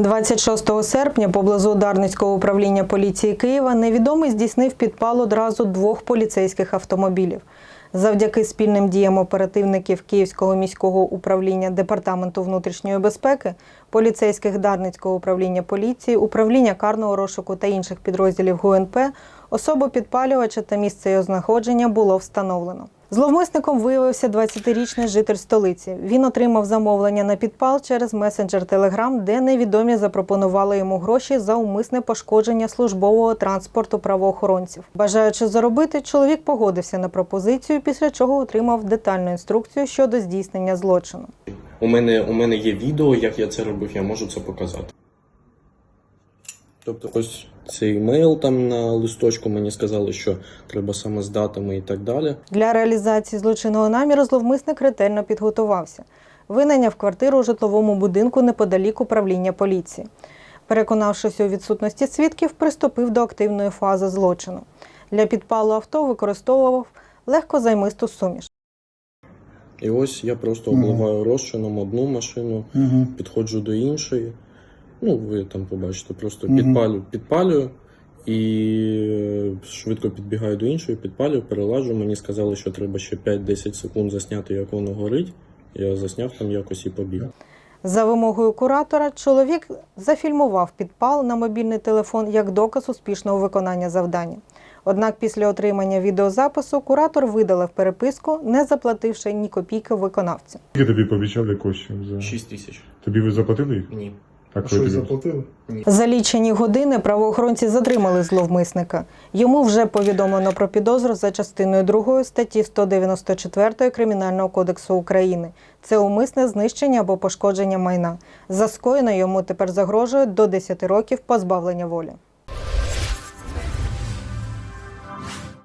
26 серпня поблизу Дарницького управління поліції Києва невідомий здійснив підпал одразу двох поліцейських автомобілів. Завдяки спільним діям оперативників Київського міського управління Департаменту внутрішньої безпеки, поліцейських Дарницького управління поліції, управління карного розшуку та інших підрозділів ГУНП особу підпалювача та місце його знаходження було встановлено. Зловмисником виявився 20-річний житель столиці. Він отримав замовлення на підпал через месенджер Telegram, де невідомі запропонували йому гроші за умисне пошкодження службового транспорту правоохоронців. Бажаючи заробити, чоловік погодився на пропозицію, після чого отримав детальну інструкцію щодо здійснення злочину. У мене, у мене є відео, як я це робив, я можу це показати. Тобто ось цей емейл там на листочку мені сказали, що треба саме з датами і так далі. Для реалізації злочинного наміру зловмисник ретельно підготувався. Винайняв квартиру у житловому будинку неподалік управління поліції. Переконавшись у відсутності свідків, приступив до активної фази злочину. Для підпалу авто використовував легкозаймисту суміш. І ось я просто обливаю розчином одну машину, Угу. підходжу до іншої. Ну, ви там побачите, просто Мгм. підпалю, підпалюю і е, швидко підбігаю до іншої, підпалюю, переладжу. Мені сказали, що треба ще 5-10 секунд засняти, як воно горить. Я засняв там якось і побіг. За вимогою куратора, чоловік зафільмував підпал на мобільний телефон як доказ успішного виконання завдання. Однак після отримання відеозапису куратор видалив переписку, не заплативши ні копійки виконавцю. Скільки тобі пообіцяли коштів за 6 тисяч. тобі ви заплатили їх? Ні. Так А що, заплатили? За лічені години правоохоронці затримали зловмисника. Йому вже повідомлено про підозру за частиною 2 статті 194 Кримінального кодексу України. Це умисне знищення або пошкодження майна. За скоєно йому тепер загрожує до 10 років позбавлення волі.